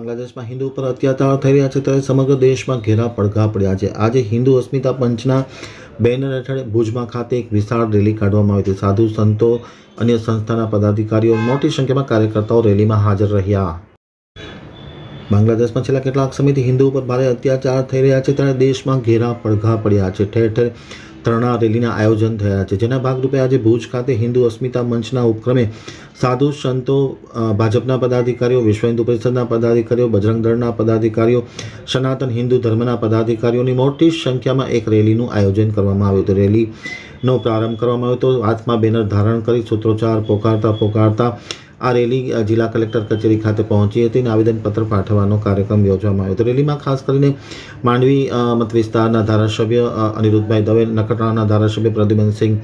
બાંગ્લાદેશમાં હિન્દુ ઉપર અત્યાચાર થઈ રહ્યા છે ત્યારે સમગ્ર દેશમાં ઘેરા પડઘા પડ્યા છે. આજે હિન્દુ અસ્મિતા પંચના બેનર હેઠળ ભુજમાં ખાતે એક વિશાળ રેલી કાઢવામાં આવી હતી. સાધુ સંતો, અન્ય સંસ્થાના પદાધિકારીઓ મોટી સંખ્યામાં કાર્યકર્તાઓ રેલીમાં હાજર રહ્યા. બાંગ્લાદેશમાં છેલ્લા કેટલાક સમયથી હિન્દુ ઉપર ભારે અત્યાચાર થઈ રહ્યા છે ત્યારે દેશમાં ઘેરા પડઘા પડ્યા છે. ઠેર ઠેર ધરણા રેલીના આયોજન થયા છે. જેના ભાગરૂપે આજે ભુજ ખાતે હિન્દુ અસ્મિતા મંચના ઉપક્રમે સાધુ સંતો ભાજપના પદાધિકારીઓ, વિશ્વ હિન્દુ પરિષદના પદાધિકારીઓ, બજરંગ દળના પદાધિકારીઓ, સનાતન હિન્દુ ધર્મના પદાધિકારીઓની મોટી સંખ્યામાં એક રેલીનું આયોજન કરવામાં આવ્યું હતું. રેલીનો પ્રારંભ કરવામાં આવ્યો હતો. હાથમાં બેનર ધારણ કરી સૂત્રોચ્ચાર પોકારતા પોકારતા આ રેલી જિલ્લા કલેક્ટર કચેરી ખાતે પહોંચી હતી અને આવેદનપત્ર પાઠવવાનો કાર્યક્રમ યોજવામાં આવ્યો હતો. રેલીમાં ખાસ કરીને માંડવી મત વિસ્તારના ધારાસભ્ય અનિરુદ્ધભાઈ દવે નખત્રાણાના ધારાસભ્ય પ્રદ્યુમનસિંહ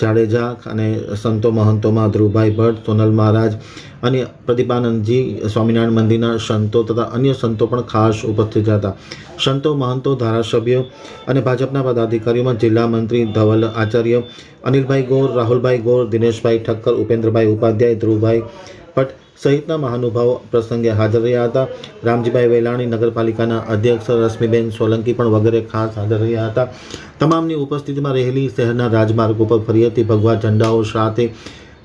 જાડેજા અને સંતો મહંતોમાં ધ્રુવભાઈ ભટ્ટ, સોનલ મહારાજ અને પ્રદીપાનંદજી સ્વામિનારાયણ મંદિરના સંતો તથા અન્ય સંતો પણ ખાસ ઉપસ્થિત હતા. સંતો, મહંતો, ધારાસભ્યો અને ભાજપના પદાધિકારીઓમાં જિલ્લા મંત્રી ધવલ આચાર્ય, અનિલભાઈ ગોર, રાહુલભાઈ ગોર, દિનેશભાઈ ઠક્કર, ઉપેન્દ્રભાઈ ઉપાધ્યાય, ધ્રુવભાઈ ભટ્ટ સહિતના મહાનુભાવો પ્રસંગે હાજર રહ્યા હતા. રામજીભાઈ વેલાણી નગરપાલિકાના અધ્યક્ષ, રશ્મિબેન સોલંકી પણ વગેરે ખાસ હાજર રહ્યા હતા. તમામની ઉપસ્થિતિમાં રહેલી શહેરના રાજમાર્ગ ઉપર ફરી હતી. ભગવા ઝંડાઓ સાથે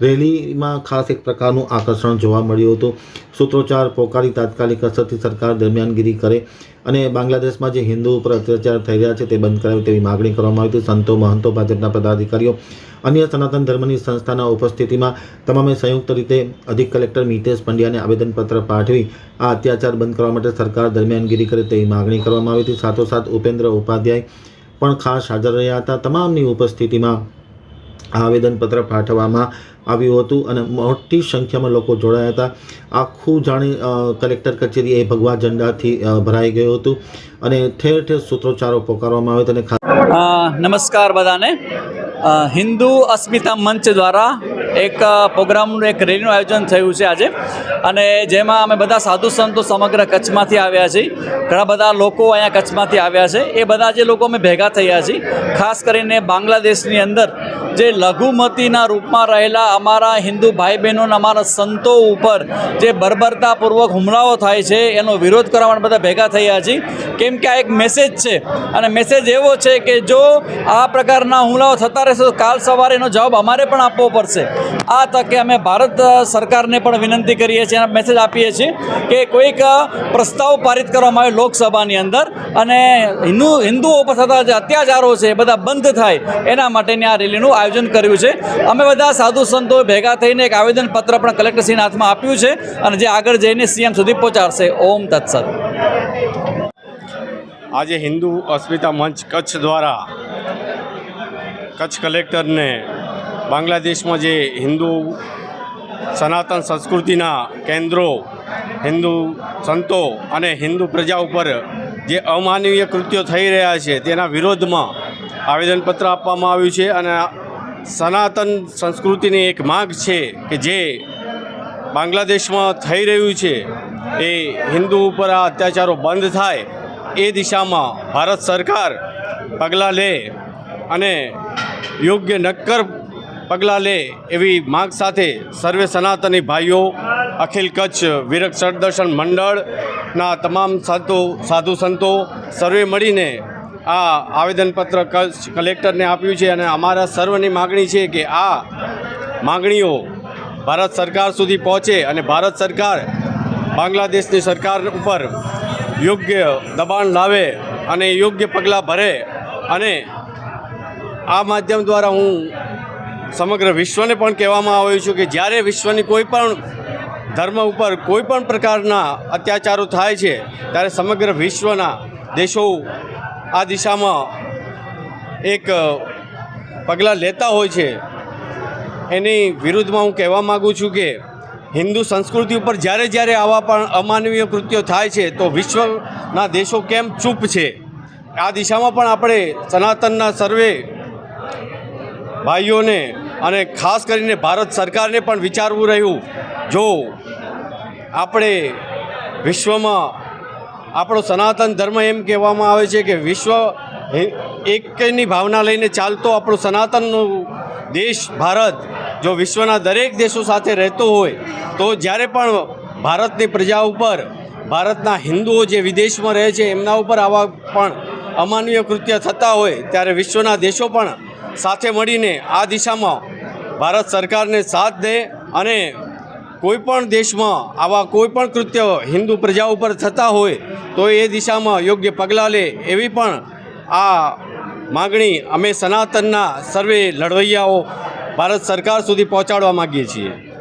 રેલીમાં ખાસ એક પ્રકારનું આકર્ષણ જોવા મળ્યું હતું. સૂત્રોચ્ચાર, પોકારી તાત્કાલિક અસરથી સરકાર દરમિયાનગીરી કરે અને બાંગ્લાદેશમાં જે હિન્દુ ઉપર અત્યાચાર થઈ રહ્યા છે તે બંધ કરાવે તેવી માગણી કરવામાં આવી હતી. સંતો, મહંતો, ભાજપના પદાધિકારીઓ, અન્ય સનાતન ધર્મની સંસ્થાના ઉપસ્થિતિમાં તમામે સંયુક્ત રીતે અધિક કલેક્ટર મિતેશ પંડ્યાને આવેદનપત્ર પાઠવી આ અત્યાચાર બંધ કરવા માટે સરકાર દરમિયાનગીરી કરે તેવી માગણી કરવામાં આવી હતી. સાથોસાથ ઉપેન્દ્ર ઉપાધ્યાય પણ ખાસ હાજર રહ્યા હતા. તમામની ઉપસ્થિતિમાં આવેદનપત્ર પાઠવવામાં આવ્યું હતું અને મોટી સંખ્યામાં લોકો જોડાયા હતા. આખું જાણી કલેક્ટર કચેરી એ ભગવા ઝંડાથી ભરાઈ ગયું હતું અને ઠેર ઠેર સૂત્રોચ્ચારો પોકારવામાં આવ્યો હતો અને નમસ્કાર બધાને. હિન્દુ અસ્મિતા મંચ દ્વારા એક પ્રોગ્રામનું એક રેલીનું આયોજન થયું છે આજે. અને જેમાં અમે બધા સાધુ સંતો સમગ્ર કચ્છમાંથી આવ્યા છીએ. ઘણા બધા લોકો અહીંયા કચ્છમાંથી આવ્યા છે. એ બધા જે લોકો અમે ભેગા થયા છીએ, ખાસ કરીને બાંગ્લાદેશની અંદર જે લઘુમતીના રૂપમાં રહેલા અમારા હિન્દુ ભાઈ બહેનો અમારા સંતો ઉપર જે બર્બરતાપૂર્વક હુમલાઓ થાય છે, એનો વિરોધ કરવા માટે બધા ભેગા થયા છીએ. કેમ કે આ એક મેસેજ છે. અને મેસેજ એવો છે કે જો આ પ્રકારના હુમલાઓ થતા રહેશે, તો કાલ સવારે એનો જવાબ અમારે પણ આપવો પડશે. આ તકે અમે ભારત સરકારને પણ વિનંતી કરીએ છીએ અને મેસેજ આપીએ છીએ કે કોઈક પ્રસ્તાવ પારિત કરવામાં આવે લોકસભાની અંદર અને હિન્દુ, હિન્દુઓ પર થતા જે અત્યાચારો છે, એ બધા બંધ થાય, એના માટેની આ રેલીનું આયોજન કર્યું છે. અમે બધા સાધુ સંતો ભેગા થઈને એક આવેદનપત્ર પણ કલેક્ટરશ્રીના હાથમાં આપ્યું છે અને જે આગળ જઈને સીએમ સુધી પહોંચાડશે. ઓમ તત્સત. આજે હિન્દુ અસ્મિતા મંચ કચ્છ દ્વારા કચ્છ કલેક્ટરને બાંગ્લાદેશમાં જે હિન્દુ સનાતન સંસ્કૃતિના કેન્દ્રો, હિન્દુ સંતો અને હિન્દુ પ્રજા ઉપર જે અમાનવીય કૃત્યો થઈ રહ્યા છે, તેના વિરોધમાં આવેદનપત્ર આપવામાં આવ્યું છે અને સનાતન સંસ્કૃતિની એક માગ છે કે જે બાંગ્લાદેશમાં થઈ રહ્યું છે, એ હિન્દુ ઉપર આ અત્યાચારો બંધ થાય, એ દિશામાં ભારત સરકાર પગલાં લે અને યોગ્ય નક્કર પગલાં લે એવી માગ સાથે સર્વે સનાતની ભાઈઓ, અખિલ કચ્છ વિરક સદર્શન મંડળના તમામ સંતો સાધુ સંતો, સર્વે મળીને આ આવેદનપત્ર કચ્છ કલેક્ટરને આપ્યું છે અને અમારા સર્વની માગણી છે કે આ માગણીઓ ભારત સરકાર સુધી પહોંચે અને ભારત સરકાર બાંગ્લાદેશની સરકાર ઉપર યોગ્ય દબાણ લાવે અને યોગ્ય પગલાં ભરે અને આ માધ્યમ દ્વારા હું સમગ્ર વિશ્વને પણ કહેવામાં આવ્યું છું કે જ્યારે વિશ્વની કોઈ પણ ધર્મ ઉપર કોઈ પણ પ્રકારના અત્યાચારો થાય છે, ત્યારે સમગ્ર વિશ્વના દેશો આ દિશામાં એક પગલાં લેતા હોય છે. એની વિરુદ્ધમાં હું કહેવા માગું છું કે હિન્દુ સંસ્કૃતિ ઉપર જ્યારે જ્યારે આવા પણ અમાનવીય કૃત્યો થાય છે, તો વિશ્વના દેશો કેમ ચૂપ છે? આ દિશામાં પણ આપણે સનાતનના સર્વે ભાઈઓને અને ખાસ કરીને ભારત સરકારને પણ વિચારવું રહ્યું. જો આપણે વિશ્વમાં આપણો સનાતન ધર્મ એમ કહેવામાં આવે છે કે વિશ્વ એકની ભાવના લઈને ચાલતો આપણો સનાતનનો દેશ ભારત જો વિશ્વના દરેક દેશો સાથે રહેતો હોય, તો જ્યારે પણ ભારતની પ્રજા ઉપર, ભારતના હિન્દુઓ જે વિદેશમાં રહે છે, એમના ઉપર આવા પણ અમાનવીય કૃત્ય થતા હોય, ત્યારે વિશ્વના દેશો પણ સાથે મળીને આ દિશામાં ભારત સરકારને સાથ દે અને કોઈપણ દેશમાં આવા કોઈ પણ કૃત્ય હિન્દુ પ્રજા ઉપર થતા હોય, તો એ દિશામાં યોગ્ય પગલાં લે એવી પણ આ માગણી અમે સનાતનના સર્વે લડવૈયાઓ ભારત સરકાર સુધી પહોંચાડવા માગીએ છીએ.